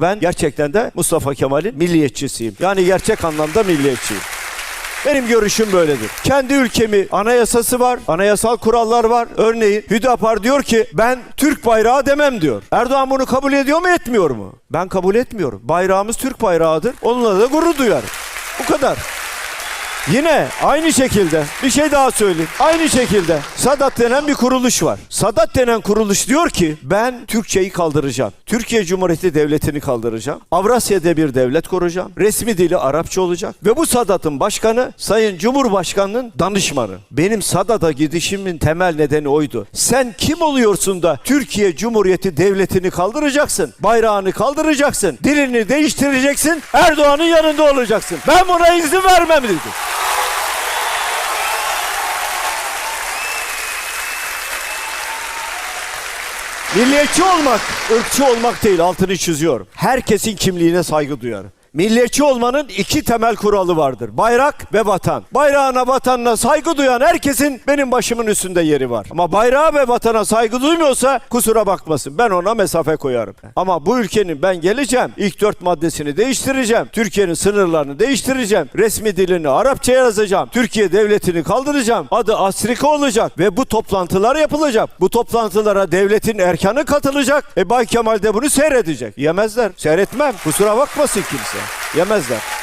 Ben gerçekten de Mustafa Kemal'in milliyetçisiyim. Yani gerçek anlamda milliyetçiyim. Benim görüşüm böyledir. Kendi ülkemi anayasası var, anayasal kurallar var. Örneğin Hüdapar diyor ki ben Türk bayrağı demem diyor. Erdoğan bunu kabul ediyor mu etmiyor mu? Ben kabul etmiyorum. Bayrağımız Türk bayrağıdır. Onunla da gurur duyarım. Bu kadar. Yine aynı şekilde bir şey daha söyleyeyim. Aynı şekilde Sadat denen bir kuruluş var. Sadat denen kuruluş diyor ki ben Türkçeyi kaldıracağım. Türkiye Cumhuriyeti Devleti'ni kaldıracağım. Avrasya'da bir devlet kuracağım. Resmi dili Arapça olacak. Ve bu Sadat'ın başkanı Sayın Cumhurbaşkanı'nın danışmanı. Benim Sadat'a gidişimin temel nedeni oydu. Sen kim oluyorsun da Türkiye Cumhuriyeti Devleti'ni kaldıracaksın. Bayrağını kaldıracaksın. Dilini değiştireceksin. Erdoğan'ın yanında olacaksın. Ben buna izin vermem dedim. Milliyetçi olmak, ırkçı olmak değil altını çiziyorum. Herkesin kimliğine saygı duyarım. Milliyetçi olmanın iki temel kuralı vardır. Bayrak ve vatan. Bayrağına vatanına saygı duyan herkesin benim başımın üstünde yeri var. Ama bayrağa ve vatana saygı duymuyorsa kusura bakmasın. Ben ona mesafe koyarım. Ama bu ülkenin ben geleceğim. ilk dört maddesini değiştireceğim. Türkiye'nin sınırlarını değiştireceğim. Resmi dilini Arapça yazacağım. Türkiye devletini kaldıracağım. Adı Asrika olacak ve bu toplantılar yapılacak. Bu toplantılara devletin erkanı katılacak. E Bay Kemal de bunu seyredecek. Yemezler. Seyretmem. Kusura bakmasın kimse. Yemezler.